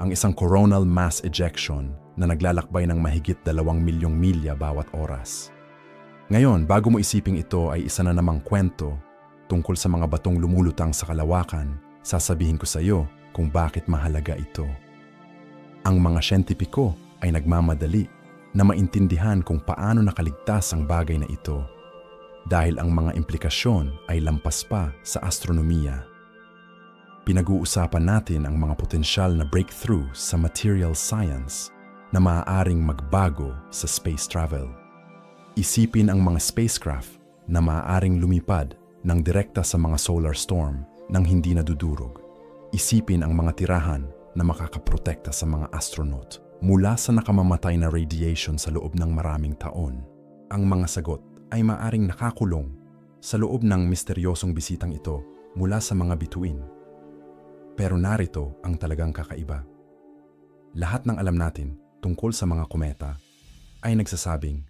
ang isang coronal mass ejection na naglalakbay ng mahigit dalawang milyong milya bawat oras. Ngayon, bago mo isiping ito ay isa na namang kwento tungkol sa mga batong lumulutang sa kalawakan, sasabihin ko sa iyo kung bakit mahalaga ito. Ang mga siyentipiko ay nagmamadali na maintindihan kung paano nakaligtas ang bagay na ito dahil ang mga implikasyon ay lampas pa sa astronomiya. Pinag-uusapan natin ang mga potensyal na breakthrough sa material science na maaaring magbago sa space travel. Isipin ang mga spacecraft na maaaring lumipad ng direkta sa mga solar storm nang hindi nadudurog. Isipin ang mga tirahan na makakaprotekta sa mga astronaut mula sa nakamamatay na radiation sa loob ng maraming taon. Ang mga sagot ay maaring nakakulong sa loob ng misteryosong bisitang ito mula sa mga bituin. Pero narito ang talagang kakaiba. Lahat ng alam natin tungkol sa mga kometa ay nagsasabing